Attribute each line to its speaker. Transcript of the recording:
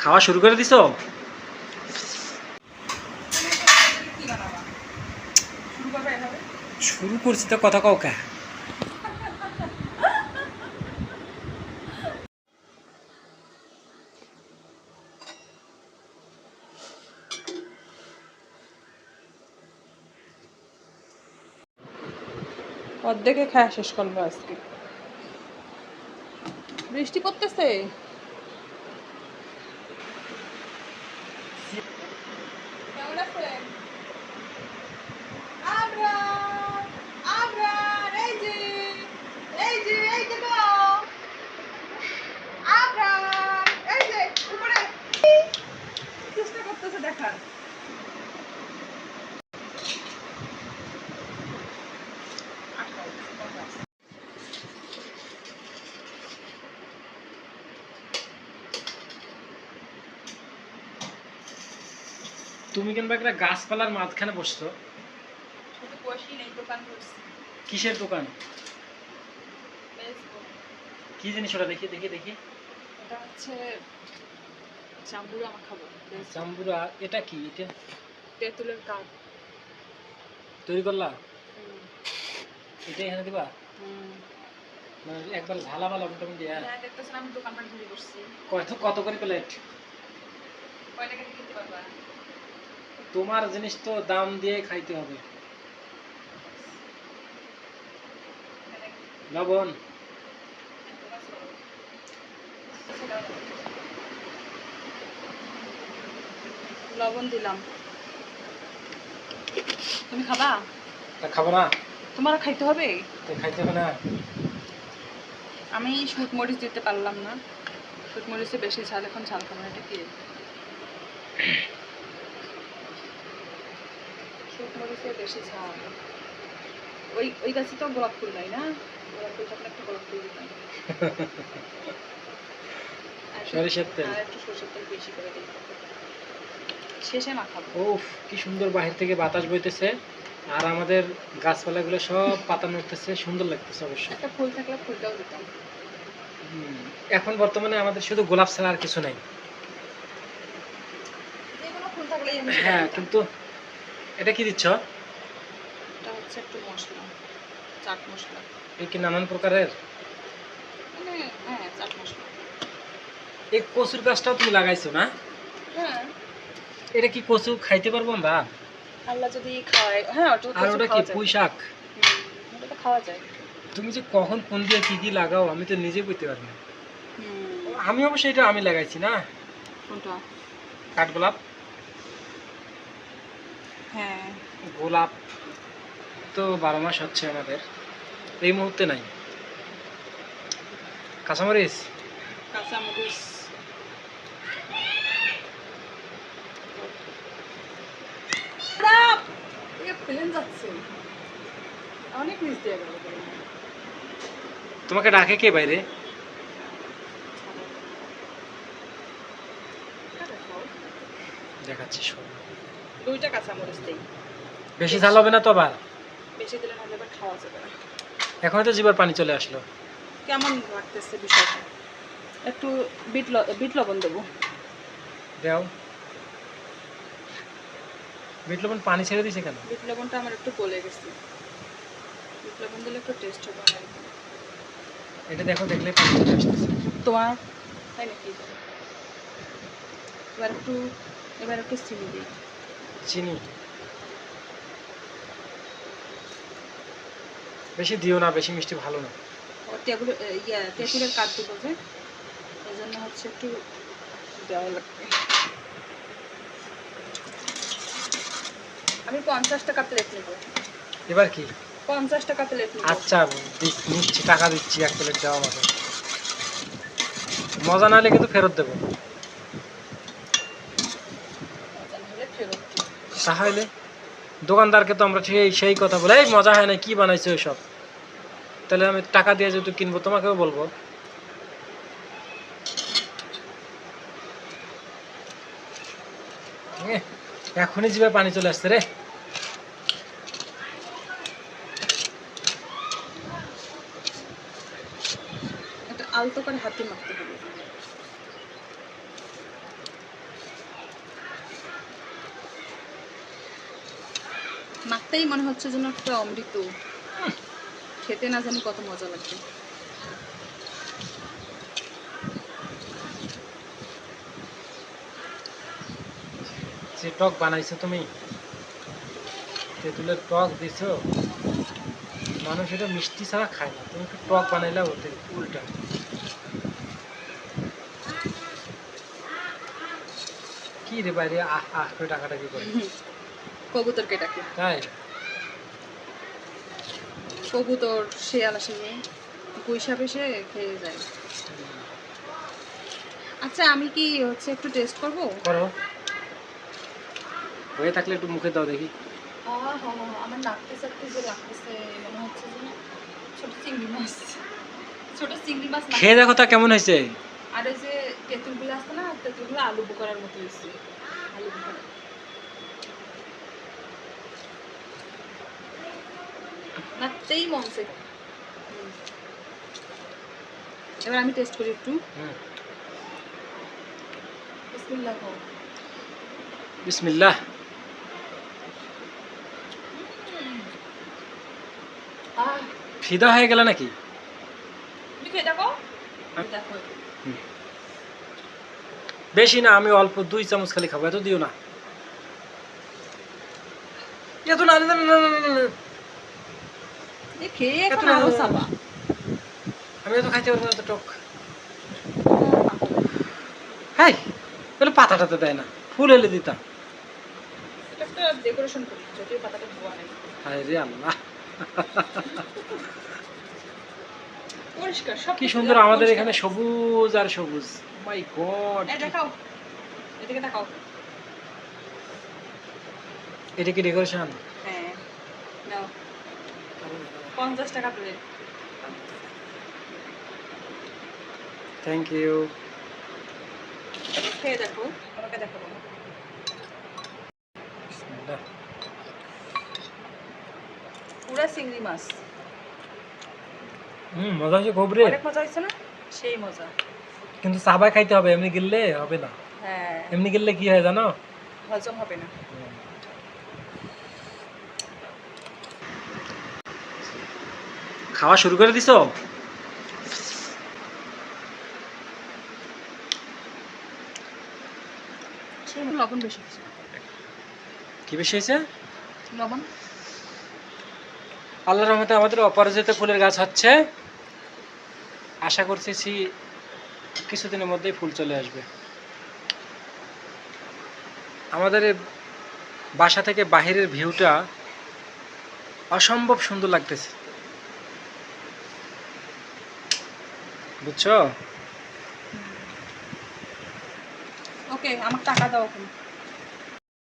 Speaker 1: খাওয়া শুরু করে দিছো?
Speaker 2: শুরু
Speaker 1: করছি তো, কথা কাউ কা?
Speaker 2: অর্ধেকে শেষ করব আজকে। বৃষ্টি পড়তেছে? কেমন আছেন আবরার, আবরার, এই যে, এই যে, এই যে গো। আবরার, এই যে, উপরে। চেষ্টা করতেছে দেখার
Speaker 1: তুমি কিংবা একটা গাছপালার মাঝখানে বসছো।
Speaker 2: শুধু বসি নেই দোকান করছি।
Speaker 1: কিসের দোকান। কি জিনিস ওটা? দেখি দেখি দেখি।
Speaker 2: এটা হচ্ছে জাম্বুরা আমার খাব
Speaker 1: জাম্বুরা এটা কি? এটা
Speaker 2: তেঁতুলের কাপ।
Speaker 1: তৈরি করলা? এটা এখানে দিবা? মানে একবার লবণ টবণ দিয়া।
Speaker 2: হ্যাঁ দেখতেছেন আমি বসছি।
Speaker 1: কত কত করে প্লেট?
Speaker 2: কয় টাকা পারবা?
Speaker 1: তোমার জিনিস তো দাম দিয়ে খাইতে হবে। লবণ।
Speaker 2: লবণ দিলাম। তুমি খাবা?
Speaker 1: তা খাব না।
Speaker 2: তোমার খাইতে হবে?
Speaker 1: খাইতে হবে না।
Speaker 2: আমি শুট মরিচ দিতে পারলাম না। শুট মরিচে বেশি ঝাল এখন ঝাল খাব না এটা কি? বেশি ঝাল। ওই ওই গাছে তো গোলাপ ফুল নাই না? গোলাপ ফুল থাকলে একটা গোলাপ ফুল আর একটু-
Speaker 1: সরিষার তেল।
Speaker 2: আর একটু সরষের তেল বেশি করে দিই শেষে মাখাবো।
Speaker 1: উফ কি সুন্দর বাহির থেকে বাতাস বইতেছে। আর আমাদের গাছপালাগুলো সব পাতা নড়তেছে সুন্দর লাগতেছে অবশ্যই
Speaker 2: একটা ফুল থাকলে ফুলটাও দিতাম।
Speaker 1: এখন বর্তমানে আমাদের শুধু গোলাপ ছাড়া আর কিছু নাই। হ্যাঁ কিন্তু এটা কি দিচ্ছ?
Speaker 2: এটা হচ্ছে একটু মশলা চাট মশলা।
Speaker 1: এই কি নানান প্রকারের?
Speaker 2: মানে হ্যাঁ চাট মশলা।
Speaker 1: এই কচুর গাছটাও তুমি লাগাইছো না?
Speaker 2: হ্যাঁ।
Speaker 1: এটা কি কচু খাইতে পারব আমরা?
Speaker 2: আল্লাহ যদি খাওয়ায় হ্যাঁ ওটা
Speaker 1: আর ওটা কি পুঁই শাক
Speaker 2: ওটা তো খাওয়া যায়।
Speaker 1: তুমি যে কখন কোন দিয়ে কি কি লাগাও আমি তো নিজে বুঝতে পারি না। আমি অবশ্য এটা আমি লাগাইছি না।
Speaker 2: কোনটা?
Speaker 1: কাঠগোলাপ।
Speaker 2: হ্যাঁ।
Speaker 1: গোলাপ তো বারো মাস হচ্ছে আমাদের। এই মুহূর্তে নাই। কাঁচামরিচ?
Speaker 2: কাঁচামরিচ। অনেক নিচ দিয়ে গেল।
Speaker 1: তোমাকে ডাকে কে বাইরে? দেখাচ্ছি শোনো।
Speaker 2: দুইটা কাঁচামরিচ দিই।
Speaker 1: বেশি ঝাল হবে না তো আবার?
Speaker 2: বেশি দিলে নাহলে এবার খাওয়া যাবে না।
Speaker 1: এখন তো জিবার পানি চলে আসলো।
Speaker 2: কেমন লাগতেছে বিষয়টা? একটু বিট বিট লবণ দেবো।
Speaker 1: দাও। বিট লবণ পানি ছেড়ে দিছে কেন?
Speaker 2: বিট লবণটা আমার একটু গলে গেছে। বিট লবণ দিলে একটু টেস্ট হবে
Speaker 1: এটা দেখো দেখলে পানি চলে আসতেছে।
Speaker 2: তোমার? তাই নাকি? এবার একটু এবার একটু চিনি দিই।
Speaker 1: চিনি। বেশি দিও না বেশি মিষ্টি ভালো না।
Speaker 2: ও ইয়া তেঁতুলের কাঠ দিব যে। এই জন্য হচ্ছে একটু দেওয়া লাগবে। আমি পঞ্চাশ টাকা প্লেট নেব।
Speaker 1: এবার কি?
Speaker 2: পঞ্চাশ টাকা প্লেট নেব।
Speaker 1: আচ্ছা নিচ্ছি টাকা দিচ্ছি এক প্লেট দেওয়া মজা না হলে কিন্তু ফেরত দেবো
Speaker 2: হলে ফেরত দিই।
Speaker 1: তাহলে? দোকানদারকে তো আমরা সেই সেই কথা বলে, এই মজা হয় না, কি বানাইছো সব তাহলে আমি টাকা দিয়ে যেহেতু কিনবো, তোমাকেও বলব। এখনই জিভে পানি চলে আসছে রে।
Speaker 2: আলতো করে হাতে মাখতে হবে। মাখতেই মনে হচ্ছে যেন একটা অমৃত। খেতে না জানি কত মজা লাগবে
Speaker 1: যে টক বানাইছো তুমি তেঁতুলের টক দিছো মানুষ এটা মিষ্টি ছাড়া খায় না। তুমি একটু টক বানাইলা ওতে উল্টা। কি রে বাইরে আহ আহ করে টাকাটা কি করে
Speaker 2: কবুতরকে ডাকে।
Speaker 1: তাই?
Speaker 2: কবুতর শেয়াল আসে গুইসাপ এসে খেয়ে যায়। আচ্ছা আমি কি হচ্ছে একটু টেস্ট করব?
Speaker 1: করো। হয়ে থাকলে একটু মুখে দাও দেখি।
Speaker 2: আমার যে লাগতেছে মনে হচ্ছে যে ছোট চিংড়ি মাছ। ছোট চিংড়ি মাছ
Speaker 1: খেয়ে দেখো তা কেমন হয়েছে।
Speaker 2: আর ওই যে তেঁতুলগুলো আসছে না তেঁতুলগুলো আলু বোকারার মতো হয়েছে আলু বোকারা মন। এবার আমি টেস্ট করি একটু। বিসমিল্লাহ
Speaker 1: বিসমিল্লাহ। ফিদা হয়ে গেল নাকি?
Speaker 2: দেখো।
Speaker 1: বেশি না আমি অল্প দুই চামচ খালি খাব এত দিও না। এত না।
Speaker 2: খেয়ে
Speaker 1: এত
Speaker 2: এখন আরও চাবা
Speaker 1: আমি এত খাইতে পারব না এত টক। হাই বলে পাতাটাতে দেয় না ফুল এলে দিতাম।
Speaker 2: ডেকোরেশন করি যদিও পাতাটা ধোয়া নেই।
Speaker 1: হায় রে আল্লাহ।
Speaker 2: পরিষ্কার সব
Speaker 1: কি সুন্দর আমাদের এখানে সবুজ আর সবুজ। মাই গড
Speaker 2: এটা খাও এদিকে তাকাও
Speaker 1: এটা কি ডেকোরেশন
Speaker 2: পঞ্চাশ টাকা প্লেট
Speaker 1: থ্যাংক ইউ
Speaker 2: খেয়ে দেখো আমাকে দেখাবো। পুরা চিংড়ি মাছ।
Speaker 1: হুম মজা হচ্ছে খুব রে।
Speaker 2: অনেক মজা হয়েছে না? সেই মজা।
Speaker 1: কিন্তু চাবাই খাইতে হবে এমনি গিললে হবে না।
Speaker 2: হ্যাঁ।
Speaker 1: এমনি গিললে কি হয় জানো?
Speaker 2: হজম হবে না।
Speaker 1: খাওয়া শুরু করে দিছো?
Speaker 2: লবণ বেশি
Speaker 1: কি বেশি হয়েছে?
Speaker 2: লবণ।
Speaker 1: আল্লাহর রহমতে আমাদের অপরাজিত ফুলের গাছ হচ্ছে। আশা করতেছি কিছুদিনের মধ্যেই ফুল চলে আসবে। আমাদের বাসা থেকে বাহিরের ভিউটা অসম্ভব সুন্দর লাগতেছে। বুঝছ?
Speaker 2: ওকে আমার টাকা দাও এখন